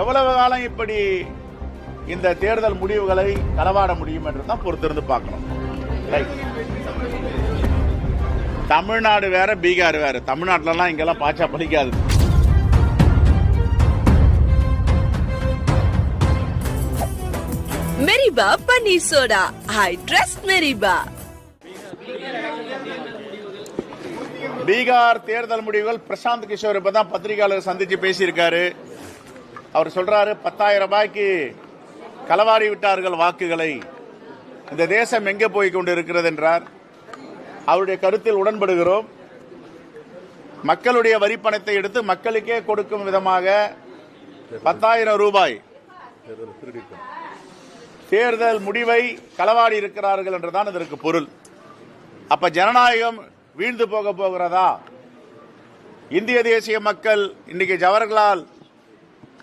எவ்வளவு காலம் இப்படி இந்த தேர்தல் முடிவுகளை களவாட முடியும் என்று தான் பொறுத்திருந்து பார்க்கணும். தமிழ்நாடு வேற பீகார் வேற. தமிழ்நாட்டிலலாம் இங்கெல்லாம் பாச்சா படிக்காது மெரிபா பன்னீர் சோடா. ஐ ட்ரஸ்ட் மெரிபா. பீகார் தேர்தல் முடிவுகள் பிரசாந்த் கிஷோர் இப்பதான் பத்திரிகையாளர் சந்திச்சு பேசியிருக்காரு. அவர் சொல்றாரு பத்தாயிரம் ரூபாய்க்கு களவாடி விட்டார்கள் வாக்குகளை. இந்த தேசம் எங்கே போய் கொண்டிருக்கிறது என்றார். அவருடைய கருத்தில் உடன்படுகிறோம். மக்களுடைய வரிப்பணத்தை எடுத்து மக்களுக்கே கொடுக்கும் விதமாக பத்தாயிரம் ரூபாய் தேர்தல் முடிவை களவாடி இருக்கிறார்கள் என்றுதான் இதற்கு பொருள். அப்ப ஜனநாயகம் வீழ்ந்து போக போகிறதா? இந்திய தேசிய மக்கள் இன்னைக்கு ஜவஹர்லால்